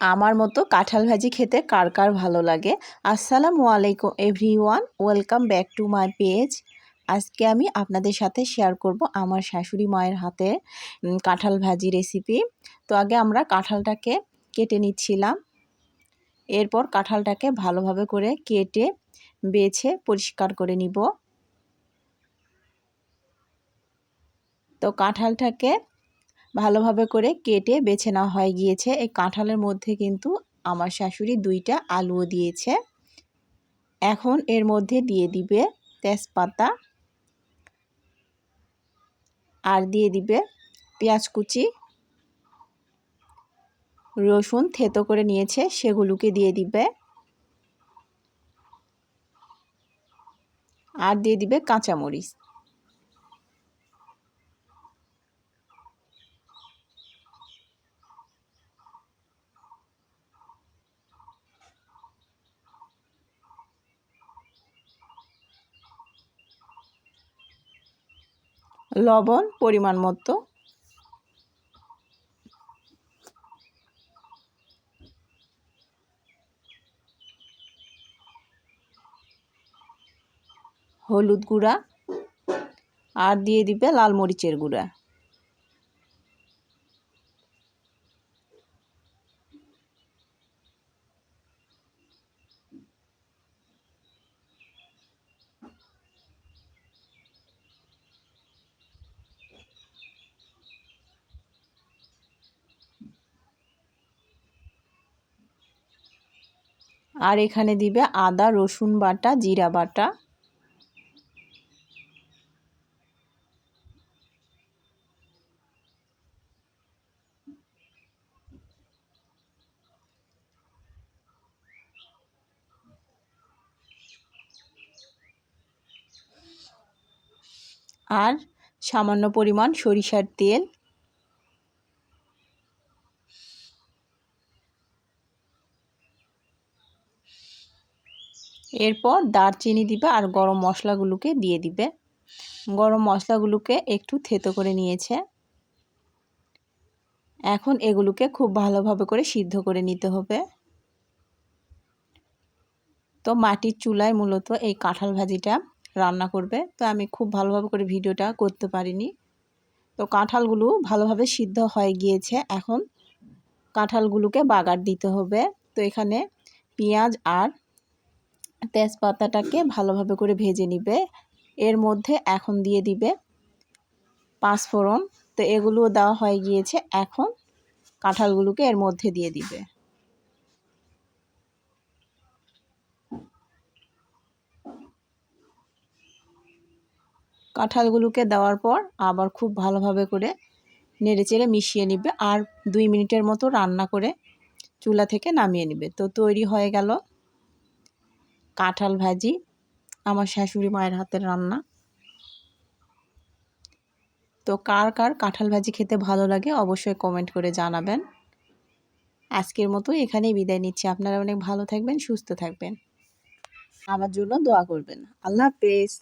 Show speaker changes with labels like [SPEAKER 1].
[SPEAKER 1] আমার মতো কাঁঠাল ভাজি খেতে কার কার ভালো লাগে? আসসালামু আলাইকুম everyone, welcome back to my page. আজকে আমি আপনাদের সাথে শেয়ার করব আমার শাশুড়ি মায়ের হাতে কাঁঠাল ভাজি রেসিপি। তো আগে আমরা কাঁঠালটাকে কেটে নিচ্ছিলাম। এরপর কাঁঠালটাকে ভালোভাবে করে কেটে বেছে পরিষ্কার করে নিব। তো কাঁঠালটাকে ভালোভাবে করে কেটে বেছে নেওয়া হয়ে গিয়েছে। এই কাঁঠালের মধ্যে কিন্তু আমার শাশুড়ি দুইটা আলুও দিয়েছে। এখন এর মধ্যে দিয়ে দিবে তেজপাতা আর দিয়ে দিবে পেঁয়াজ কুচি, রসুন থেতো করে নিয়েছে, সেগুলোকে দিয়ে দিবে। আর দিয়ে দিবে কাঁচামরিচ। লবণ পরিমাণ মতো। হলুদ গুঁড়া। আর দিয়ে দিবে লাল মরিচের গুঁড়া। আর এখানে দিবে আদা রসুন বাটা জিরা বাটা। আর সামান্য পরিমাণ সরিষার তেল। এরপর দারচিনি দিবে আর গরম মশলাগুলোকে দিয়ে দিবে। গরম মশলাগুলোকে একটু থেতো করে নিয়েছে। এখন এগুলোকে খুব ভালোভাবে করে সিদ্ধ করে নিতে হবে। তো মাটির চুলায় মূলত এই কাঁঠাল ভাজিটা রান্না করবে। তো আমি খুব ভালোভাবে করে ভিডিওটা করতে পারিনি। তো কাঁঠালগুলো ভালোভাবে সিদ্ধ হয়ে গিয়েছে। এখন কাঁঠালগুলোকে বাগার দিতে হবে। তো এখানে পেঁয়াজ আর তেজপাতাটাকে ভালোভাবে করে ভেজে নিবে। এর মধ্যে এখন দিয়ে দিবে পাঁচফোড়ন। তো এগুলো দেওয়া হয়ে গিয়েছে। এখন কাঁঠালগুলোকে এর মধ্যে দিয়ে দিবে। কাঁঠালগুলোকে দেওয়ার পর আবার খুব ভালোভাবে করে নেড়েচেড়ে মিশিয়ে নিবে। আর দুই মিনিটের মতো রান্না করে চুলা থেকে নামিয়ে নিবে। তো তৈরি হয়ে গেল। কাঁঠাল ভাজি, আমার শাশুড়ি মায়ের হাতের রান্না। তো কার কার কাঁঠাল ভাজি খেতে ভালো লাগে অবশ্যই কমেন্ট করে জানাবেন। আজকের মতো এখানেই বিদায় নিচ্ছি। আপনারা অনেক ভালো থাকবেন, সুস্থ থাকবেন। আমার জন্য দোয়া করবেন। আল্লাহ হাফেজ।